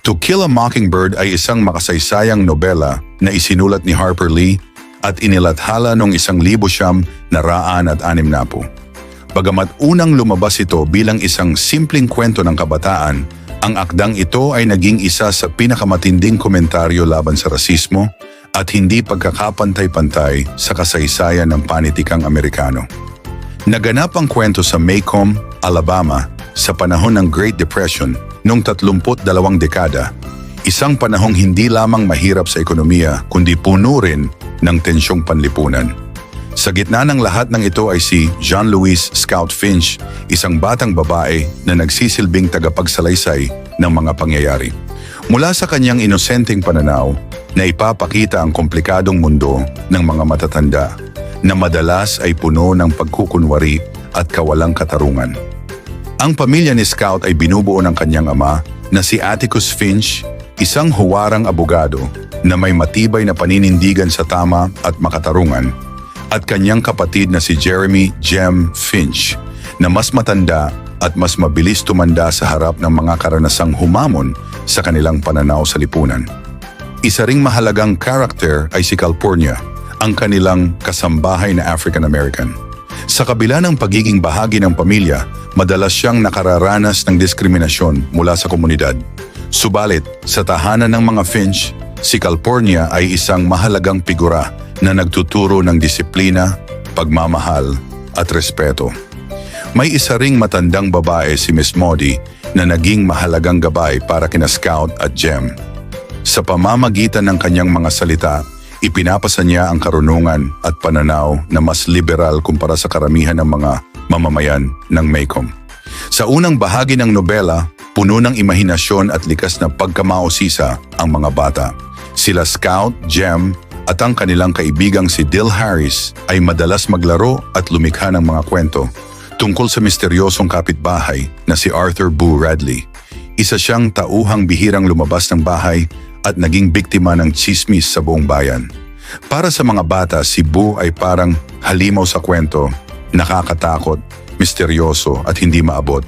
To Kill a Mockingbird ay isang makasaysayang nobela na isinulat ni Harper Lee at inilathala noong isang libo siyam na raan at anim na po. Bagamat unang lumabas ito bilang isang simpleng kwento ng kabataan, ang akdang ito ay naging isa sa pinakamatinding komentaryo laban sa rasismo at hindi pagkakapantay-pantay sa kasaysayan ng panitikang Amerikano. Naganap ang kwento sa Maycomb, Alabama sa panahon ng Great Depression noong 32 dekada, isang panahong hindi lamang mahirap sa ekonomiya kundi puno rin ng tensyong panlipunan. Sa gitna ng lahat ng ito ay si John Louis Scout Finch, isang batang babae na nagsisilbing tagapagsalaysay ng mga pangyayari. Mula sa kanyang inosenteng pananaw na ipapakita ang komplikadong mundo ng mga matatanda na madalas ay puno ng pagkukunwari at kawalang katarungan. Ang pamilya ni Scout ay binubuo ng kanyang ama na si Atticus Finch, isang huwarang abogado na may matibay na paninindigan sa tama at makatarungan, at kanyang kapatid na si Jeremy Jem Finch na mas matanda at mas mabilis tumanda sa harap ng mga karanasang humamon sa kanilang pananaw sa lipunan. Isa ring mahalagang karakter ay si Calpurnia, ang kanilang kasambahay na African American. Sa kabila ng pagiging bahagi ng pamilya, madalas siyang nakararanas ng diskriminasyon mula sa komunidad. Subalit, sa tahanan ng mga Finch, si Calpurnia ay isang mahalagang figura na nagtuturo ng disiplina, pagmamahal at respeto. May isa ring matandang babae si Miss Modi na naging mahalagang gabay para kina Scout at Jem. Sa pamamagitan ng kanyang mga salita, ipinapasa niya ang karunungan at pananaw na mas liberal kumpara sa karamihan ng mga mamamayan ng Maycomb. Sa unang bahagi ng nobela, puno ng imahinasyon at likas na pagkamaosisa ang mga bata. Sila Scout, Jem, at ang kanilang kaibigang si Dill Harris ay madalas maglaro at lumikha ng mga kwento tungkol sa misteryosong kapitbahay na si Arthur Boo Radley. Isa siyang tauhang bihirang lumabas ng bahay at naging biktima ng chismis sa buong bayan. Para sa mga bata, si Boo ay parang halimaw sa kwento, nakakatakot, misteryoso at hindi maabot.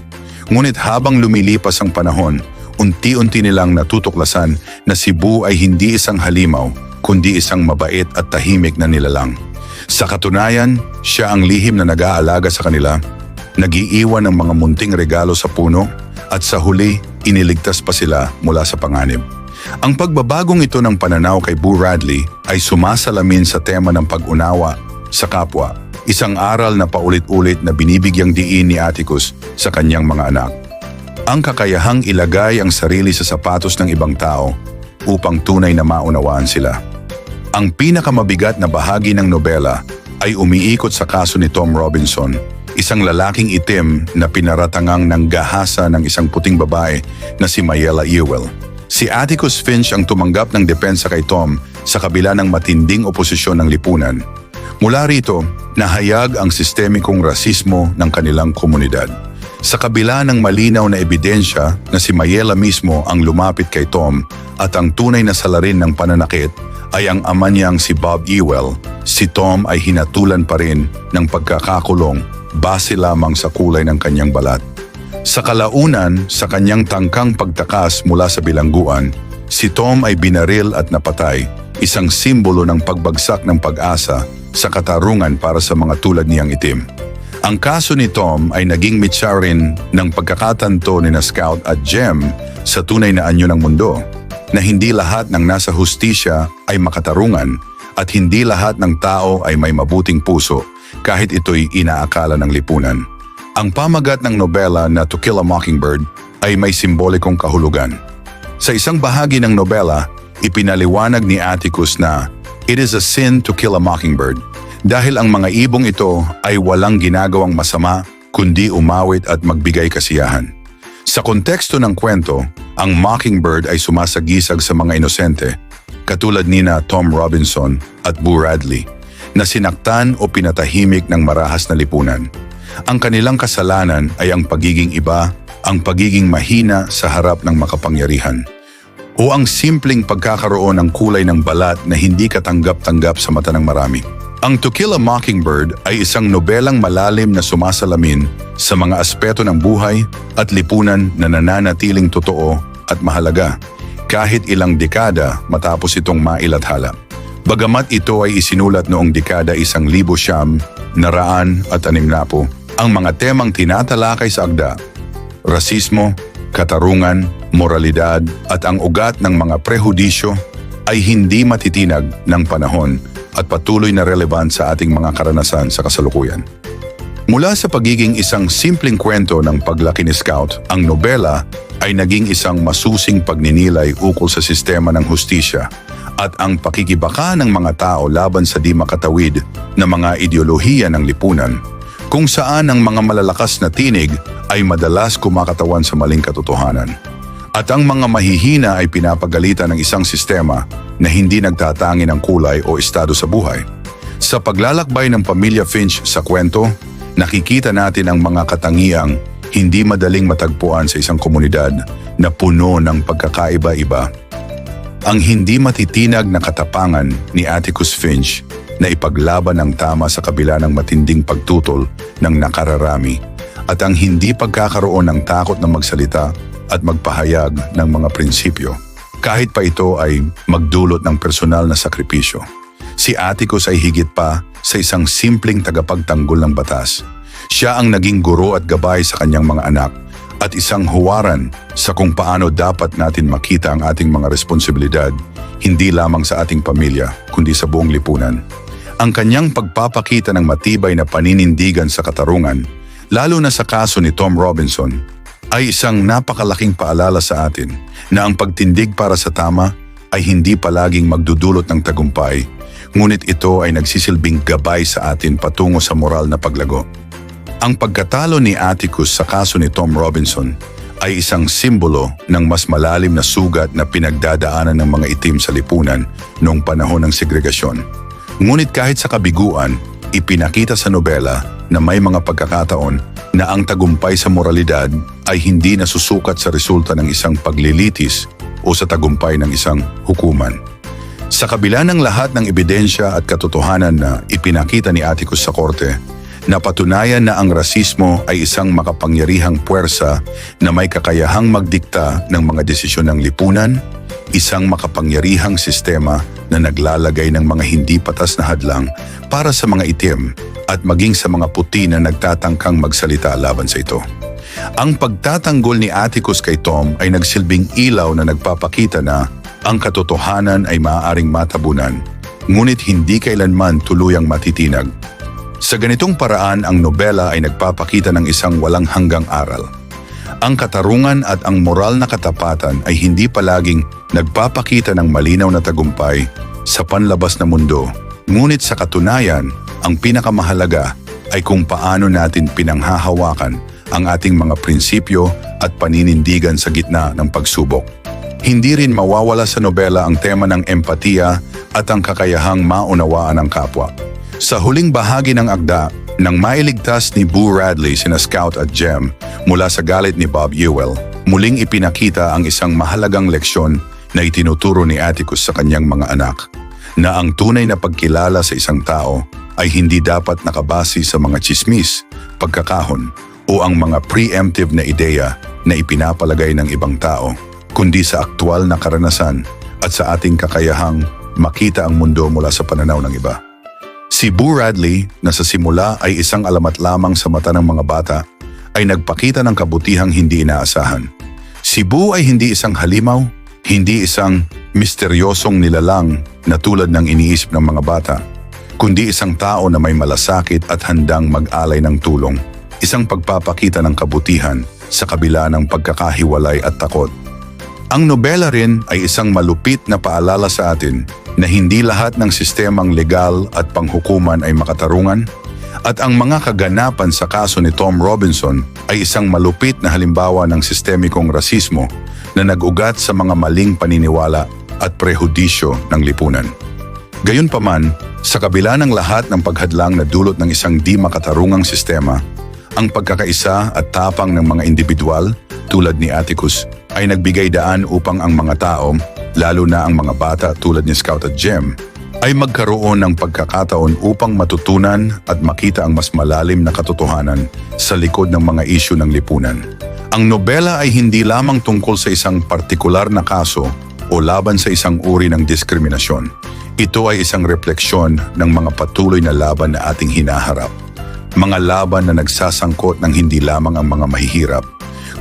Ngunit habang lumilipas ang panahon, unti-unti nilang natutuklasan na si Boo ay hindi isang halimaw, kundi isang mabait at tahimik na nilalang. Sa katunayan, siya ang lihim na nag-aalaga sa kanila, nagiiwan ng mga munting regalo sa puno, at sa huli, iniligtas pa sila mula sa panganib. Ang pagbabagong ito ng pananaw kay Boo Radley ay sumasalamin sa tema ng pag-unawa sa kapwa, isang aral na paulit-ulit na binibigyang diin ni Atticus sa kanyang mga anak. Ang kakayahang ilagay ang sarili sa sapatos ng ibang tao upang tunay na maunawaan sila. Ang pinakamabigat na bahagi ng nobela ay umiikot sa kaso ni Tom Robinson, isang lalaking itim na pinaratangang ng gahasa ng isang puting babae na si Mayela Ewell. Si Atticus Finch ang tumanggap ng depensa kay Tom sa kabila ng matinding oposisyon ng lipunan. Mula rito, nahayag ang sistemikong rasismo ng kanilang komunidad. Sa kabila ng malinaw na ebidensya na si Mayela mismo ang lumapit kay Tom at ang tunay na salarin ng pananakit ay ang ama niyang si Bob Ewell, si Tom ay hinatulan pa rin ng pagkakakulong base lamang sa kulay ng kanyang balat. Sa kalaunan, sa kanyang tangkang pagtakas mula sa bilangguan, si Tom ay binaril at napatay, isang simbolo ng pagbagsak ng pag-asa sa katarungan para sa mga tulad niyang itim. Ang kaso ni Tom ay naging mitsa ng pagkakatanto ni na Scout at Jem sa tunay na anyo ng mundo, na hindi lahat ng nasa hustisya ay makatarungan at hindi lahat ng tao ay may mabuting puso kahit ito'y inaakala ng lipunan. Ang pamagat ng nobela na To Kill a Mockingbird ay may simbolikong kahulugan. Sa isang bahagi ng nobela, ipinaliwanag ni Atticus na it is a sin to kill a mockingbird dahil ang mga ibong ito ay walang ginagawang masama kundi umawit at magbigay kasiyahan. Sa konteksto ng kwento, ang mockingbird ay sumasagisag sa mga inosente, katulad ni na Tom Robinson at Boo Radley, na sinaktan o pinatahimik ng marahas na lipunan. Ang kanilang kasalanan ay ang pagiging iba, ang pagiging mahina sa harap ng makapangyarihan. O ang simpleng pagkakaroon ng kulay ng balat na hindi katanggap-tanggap sa mata ng marami. Ang To Kill a Mockingbird ay isang nobelang malalim na sumasalamin sa mga aspeto ng buhay at lipunan na nananatiling totoo at mahalaga. kahit ilang dekada matapos itong mailathala. Bagamat ito ay isinulat noong dekada isang libo siyam, naraan at anim na po, ang mga temang tinatalakay sa akda, rasismo, katarungan, moralidad at ang ugat ng mga prehudisyo ay hindi matitinag ng panahon at patuloy na relevant sa ating mga karanasan sa kasalukuyan. Mula sa pagiging isang simpleng kwento ng paglaki ni Scout, ang nobela ay naging isang masusing pagninilay ukol sa sistema ng hustisya at ang pakikibaka ng mga tao laban sa di makatawid na mga ideolohiya ng lipunan, kung saan ang mga malalakas na tinig ay madalas kumakatawan sa maling katotohanan. At ang mga mahihina ay pinapagalitan ng isang sistema na hindi nagtatangi ng kulay o estado sa buhay. Sa paglalakbay ng pamilya Finch sa kwento, nakikita natin ang mga katangiang hindi madaling matagpuan sa isang komunidad na puno ng pagkakaiba-iba. Ang hindi matitinag na katapangan ni Atticus Finch na ipaglaban ang tama sa kabila ng matinding pagtutol ng nakararami at ang hindi pagkakaroon ng takot na magsalita at magpahayag ng mga prinsipyo kahit pa ito ay magdulot ng personal na sakripisyo. Si Atticus ay higit pa sa isang simpleng tagapagtanggol ng batas. Siya ang naging guro at gabay sa kanyang mga anak at isang huwaran sa kung paano dapat natin makita ang ating mga responsibilidad hindi lamang sa ating pamilya kundi sa buong lipunan. Ang kanyang pagpapakita ng matibay na paninindigan sa katarungan, lalo na sa kaso ni Tom Robinson, ay isang napakalaking paalala sa atin na ang pagtindig para sa tama ay hindi palaging magdudulot ng tagumpay, ngunit ito ay nagsisilbing gabay sa atin patungo sa moral na paglago. Ang pagkatalo ni Atticus sa kaso ni Tom Robinson ay isang simbolo ng mas malalim na sugat na pinagdadaanan ng mga itim sa lipunan noong panahon ng segregasyon. Ngunit kahit sa kabiguan, ipinakita sa nobela na may mga pagkakataon na ang tagumpay sa moralidad ay hindi nasusukat sa resulta ng isang paglilitis o sa tagumpay ng isang hukuman. Sa kabila ng lahat ng ebidensya at katotohanan na ipinakita ni Atticus sa korte, napatunayan na ang rasismo ay isang makapangyarihang puwersa na may kakayahang magdikta ng mga desisyon ng lipunan, isang makapangyarihang sistema na naglalagay ng mga hindi patas na hadlang para sa mga itim at maging sa mga puti na nagtatangkang magsalita laban sa ito. Ang pagtatanggol ni Atticus kay Tom ay nagsilbing ilaw na nagpapakita na ang katotohanan ay maaaring matabunan, ngunit hindi kailanman tuluyang matitinag. Sa ganitong paraan ang nobela ay nagpapakita ng isang walang hanggang aral. Ang katarungan at ang moral na katapatan ay hindi palaging nagpapakita ng malinaw na tagumpay sa panlabas na mundo, ngunit sa katunayan, ang pinakamahalaga ay kung paano natin pinanghahawakan ang ating mga prinsipyo at paninindigan sa gitna ng pagsubok. Hindi rin mawawala sa nobela ang tema ng empatiya at ang kakayahang maunawaan ng kapwa. Sa huling bahagi ng akda, nang mailigtas ni Boo Radley sina Scout at Jem mula sa galit ni Bob Ewell, muling ipinakita ang isang mahalagang leksyon na itinuturo ni Atticus sa kanyang mga anak, na ang tunay na pagkilala sa isang tao ay hindi dapat nakabase sa mga chismis, pagkakahon, o ang mga preemptive na ideya na ipinapalagay ng ibang tao, kundi sa aktwal na karanasan at sa ating kakayahang makita ang mundo mula sa pananaw ng iba. Si Boo Radley, na sa simula ay isang alamat lamang sa mata ng mga bata, ay nagpakita ng kabutihang hindi inaasahan. Si Boo ay hindi isang halimaw, hindi isang misteryosong nilalang na tulad ng iniisip ng mga bata, kundi isang tao na may malasakit at handang mag-alay ng tulong, isang pagpapakita ng kabutihan sa kabila ng pagkakahiwalay at takot. Ang nobela rin ay isang malupit na paalala sa atin na hindi lahat ng sistemang legal at panghukuman ay makatarungan at ang mga kaganapan sa kaso ni Tom Robinson ay isang malupit na halimbawa ng sistemikong rasismo na nag-ugat sa mga maling paniniwala at prehudisyo ng lipunan. Gayunpaman, sa kabila ng lahat ng paghadlang na dulot ng isang di makatarungang sistema, ang pagkakaisa at tapang ng mga individual tulad ni Atticus ay nagbigay daan upang ang mga tao, lalo na ang mga bata tulad ni Scout at Jem, ay magkaroon ng pagkakataon upang matutunan at makita ang mas malalim na katotohanan sa likod ng mga isyu ng lipunan. Ang nobela ay hindi lamang tungkol sa isang partikular na kaso o laban sa isang uri ng diskriminasyon. Ito ay isang refleksyon ng mga patuloy na laban na ating hinaharap. Mga laban na nagsasangkot ng hindi lamang ang mga mahihirap,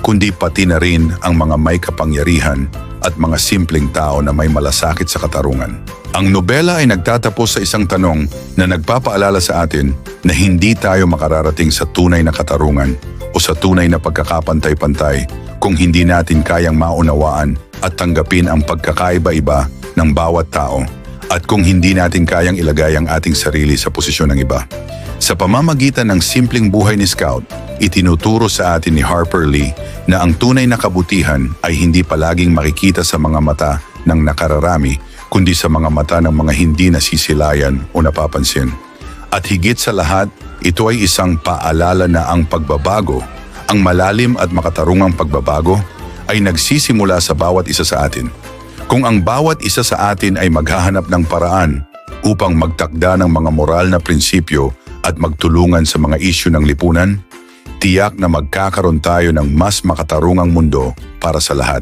kundi pati na rin ang mga may kapangyarihan at mga simpleng tao na may malasakit sa katarungan. Ang nobela ay nagtatapos sa isang tanong na nagpapaalala sa atin na hindi tayo makararating sa tunay na katarungan o sa tunay na pagkakapantay-pantay kung hindi natin kayang maunawaan at tanggapin ang pagkakaiba-iba ng bawat tao at kung hindi natin kayang ilagay ang ating sarili sa posisyon ng iba. Sa pamamagitan ng simpleng buhay ni Scout, itinuturo sa atin ni Harper Lee na ang tunay na kabutihan ay hindi palaging makikita sa mga mata ng nakararami, kundi sa mga mata ng mga hindi nasisilayan o napapansin. At higit sa lahat, ito ay isang paalala na ang pagbabago, ang malalim at makatarungang pagbabago, ay nagsisimula sa bawat isa sa atin. Kung ang bawat isa sa atin ay maghahanap ng paraan upang magtakda ng mga moral na prinsipyo at magtulungan sa mga isyu ng lipunan, tiyak na magkakaroon tayo ng mas makatarungang mundo para sa lahat.